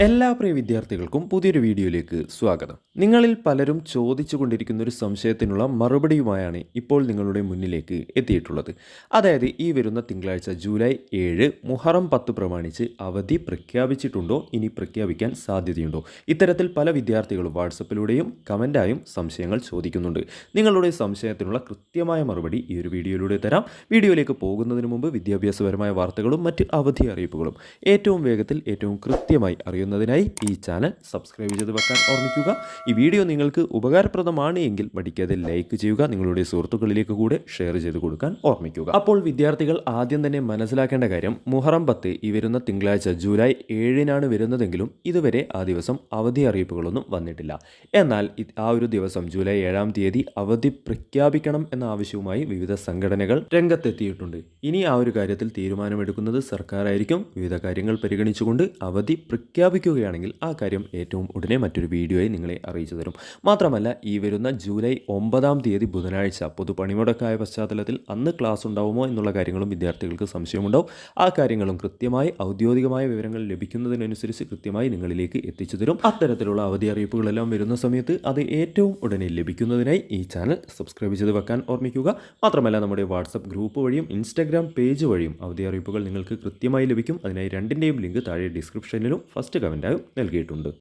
എല്ലാ പ്രിയ വിദ്യാർത്ഥികൾക്കും പുതിയൊരു വീഡിയോയിലേക്ക് സ്വാഗതം. നിങ്ങളിൽ പലരും ചോദിച്ചു കൊണ്ടിരിക്കുന്ന ഒരു സംശയത്തിനുള്ള മറുപടിയുമായാണ് ഇപ്പോൾ നിങ്ങളുടെ മുന്നിലേക്ക് എത്തിയിട്ടുള്ളത്. അതായത് ഈ വരുന്ന തിങ്കളാഴ്ച ജൂലൈ ഏഴ് മുഹറം പത്ത് പ്രമാണിച്ച് അവധി പ്രഖ്യാപിച്ചിട്ടുണ്ടോ? ഇനി പ്രഖ്യാപിക്കാൻ സാധ്യതയുണ്ടോ? ഇത്തരത്തിൽ പല വിദ്യാർത്ഥികളും വാട്സപ്പിലൂടെയും കമന്റായും സംശയങ്ങൾ ചോദിക്കുന്നുണ്ട്. നിങ്ങളുടെ സംശയത്തിനുള്ള കൃത്യമായ മറുപടി ഈ ഒരു വീഡിയോയിലൂടെ തരാം. വീഡിയോയിലേക്ക് പോകുന്നതിന് മുമ്പ് വിദ്യാഭ്യാസപരമായ വാർത്തകളും മറ്റ് അവധി അറിയിപ്പുകളും. ഏറ്റവും വേഗത്തിൽ ഏറ്റവും കൃത്യമായി അറിയുന്നതിനായി ഈ ചാനൽ സബ്സ്ക്രൈബ് ചെയ്ത് വെക്കാൻ ഓർമ്മിക്കുക. ഈ വീഡിയോ നിങ്ങൾക്ക് ഉപകാരപ്രദമാണ് എങ്കിൽ മടിക്കാതെ ലൈക്ക് ചെയ്യുക നിങ്ങളുടെ സുഹൃത്തുക്കളിലേക്ക് കൂടെ ഷെയർ ചെയ്ത് കൊടുക്കാൻ ഓർമ്മിക്കുക. അപ്പോൾ വിദ്യാർത്ഥികൾ ആദ്യം തന്നെ മനസ്സിലാക്കേണ്ട കാര്യം മുഹറം പത്ത് ഈ വരുന്ന തിങ്കളാഴ്ച ജൂലൈ ഏഴിനാണ് വരുന്നതെങ്കിലും ഇതുവരെ ആ ദിവസം അവധി അറിയിപ്പുകളൊന്നും വന്നിട്ടില്ല. എന്നാൽ ആ ഒരു ദിവസം ജൂലൈ ഏഴാം തീയതി അവധി പ്രഖ്യാപിക്കണം എന്ന ആവശ്യവുമായി വിവിധ സംഘടനകൾ രംഗത്തെത്തിയിട്ടുണ്ട്. ഇനി ആ ഒരു കാര്യത്തിൽ തീരുമാനമെടുക്കുന്നത് സർക്കാരായിരിക്കും. വിവിധ കാര്യങ്ങൾ പരിഗണിച്ചുകൊണ്ട് അവധി പ്രഖ്യാപിക്കുകയാണെങ്കിൽ ആ കാര്യം ഏറ്റവും ഉടനെ മറ്റൊരു വീഡിയോയെ നിങ്ങളെ അറിയിച്ചു തരും. മാത്രമല്ല ഈ വരുന്ന ജൂലൈ ഒമ്പതാം തീയതി ബുധനാഴ്ച പൊതുപണിമുടക്കായ പശ്ചാത്തലത്തിൽ അന്ന് ക്ലാസ് ഉണ്ടാവുമോ എന്നുള്ള കാര്യങ്ങളും വിദ്യാർത്ഥികൾക്ക് സംശയമുണ്ടാവും. ആ കാര്യങ്ങളും കൃത്യമായി ഔദ്യോഗികമായ വിവരങ്ങൾ ലഭിക്കുന്നതിനനുസരിച്ച് കൃത്യമായി നിങ്ങളിലേക്ക് എത്തിച്ചു തരും. അത്തരത്തിലുള്ള അവധി അറിയിപ്പുകളെല്ലാം വരുന്ന സമയത്ത് അത് ഏറ്റവും ഉടനെ ലഭിക്കുന്നതിനായി ഈ ചാനൽ സബ്സ്ക്രൈബ് ചെയ്ത് വെക്കാൻ ഓർമ്മിക്കുക. മാത്രമല്ല നമ്മുടെ വാട്സപ്പ് ഗ്രൂപ്പ് വഴിയും ഇൻസ്റ്റാഗ്രാം പേജ് വഴിയും അവധി അറിയിപ്പുകൾ നിങ്ങൾക്ക് കൃത്യമായി ലഭിക്കും. അതിനായി രണ്ടിന്റെയും ലിങ്ക് താഴെ ഡിസ്ക്രിപ്ഷനിലും. ഫസ്റ്റ് കമന്റായും നൽകിയിട്ടുണ്ട്.